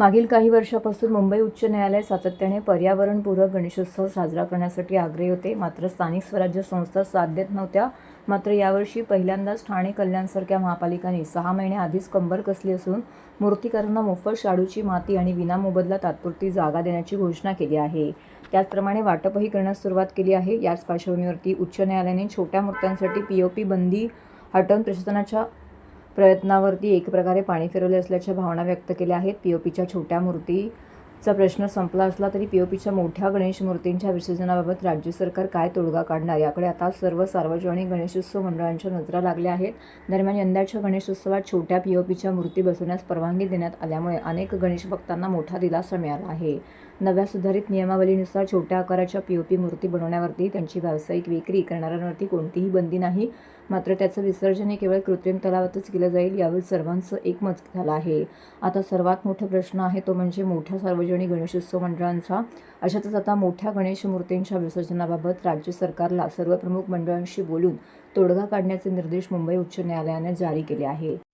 मागील काही वर्षापासून मुंबई उच्च न्यायालय सातत्याने पर्यावरणपूरक गणेशोत्सव साजरा करण्यासाठी आग्रही होते. मात्र स्थानिक स्वराज्य संस्था साथ देत नव्हत्या. मात्र यावर्षी पहिल्यांदाच ठाणे कल्याणसारख्या महापालिकांनी सहा महिने आधीच कंबर कसली असून मूर्तीकारांना मोफत शाडूची माती आणि विनामोबदला तात्पुरती जागा देण्याची घोषणा केली आहे. त्याचप्रमाणे वाटपही करण्यास सुरुवात केली आहे. याच पार्श्वभूमीवरती उच्च न्यायालयाने छोट्या मूर्त्यांसाठी पी ओ पी बंदी हटवून प्रशासनाच्या प्रयत्नावरती एक प्रकारे पाणी फिरवले असल्याच्या भावना व्यक्त केल्या आहेत. पी ओ पीच्या छोट्या मूर्ती चा प्रश्न संपला असला तरी पी ओ पीच्या मोठ्या गणेश मूर्तींच्या विसर्जनाबाबत राज्य सरकार काय तोडगा काढणार? याकडे आता सर्व सार्वजनिक गणेशोत्सव मंडळांच्या नजरा लागल्या आहेत. दरम्यान यंदाच्या गणेशोत्सवात छोट्या पी ओ पीच्या मूर्ती बसवण्यास परवानगी देण्यात आल्यामुळे अनेक गणेश भक्तांना मोठा दिलासा मिळाला आहे. नव्या सुधारित नियमावलीनुसार छोट्या आकाराच्या पी ओ पी मूर्ती बनवण्यावरती त्यांची व्यावसायिक विक्री करणाऱ्यांवरती कोणतीही बंदी नाही. मात्र त्याचं विसर्जन हे केवळ कृत्रिम तलावातच केलं जाईल यावर सर्वांचं एकमत झालं आहे. आता सर्वात मोठा प्रश्न आहे तो म्हणजे मोठ्या सार्वजनिक गणेशोत्सव मंडळांचा. अशातच आता मोठ्या गणेश मूर्तींच्या विसर्जनाबाबत राज्य सरकारला सर्व प्रमुख मंडळांशी बोलून तोडगा काढण्याचे निर्देश मुंबई उच्च न्यायालयाने जारी केले आहे